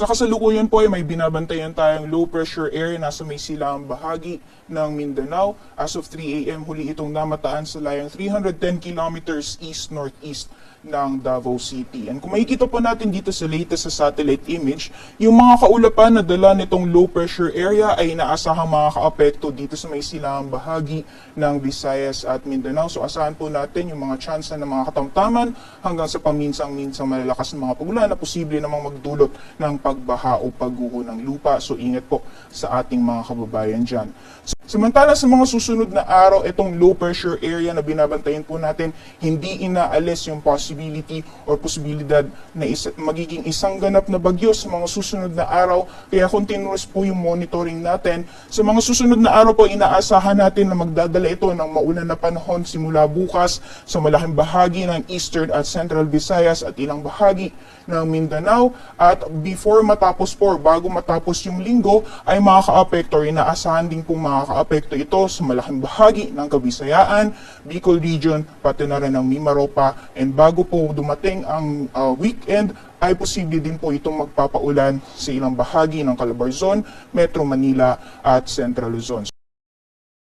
Sa kasalukuyan po ay may binabantayan tayong low pressure area nasa may silang bahagi ng Mindanao. As of 3 a.m. huli itong namataan sa layang 310 kilometers east-northeast ng Davao City. And kung makikita po natin dito sa latest sa satellite image, yung mga kaulapan na dala nitong low pressure area ay inaasahang mga kaapekto dito sa may silang bahagi ng Visayas at Mindanao. So asahan po natin yung mga chance ng mga katamtaman hanggang sa paminsang-minsang malalakas na mga pagulan na posible namang magdulot ng pagbaha o pagguho ng lupa. So ingat po sa ating mga kababayan dyan. Samantala sa mga susunod na araw, itong low pressure area na binabantayan po natin, hindi inaalis yung possibility or posibilidad na isa, magiging isang ganap na bagyo sa mga susunod na araw. Kaya continuous po yung monitoring natin. Sa mga susunod na araw po, inaasahan natin na magdadala ito ng maulan na panahon simula bukas sa malaking bahagi ng Eastern at Central Visayas at ilang bahagi ng Mindanao. At before matapos po, or bago matapos yung linggo, ay mga ka-apekto, inaasahan din pong mga ka-apekto ito sa malaking bahagi ng Kabisayaan, Bicol Region, pati na rin ng Mimaropa. And bago po dumating ang uh, weekend, ay posible din po itong magpapaulan sa ilang bahagi ng Calabarzon, Metro Manila at Central Luzon.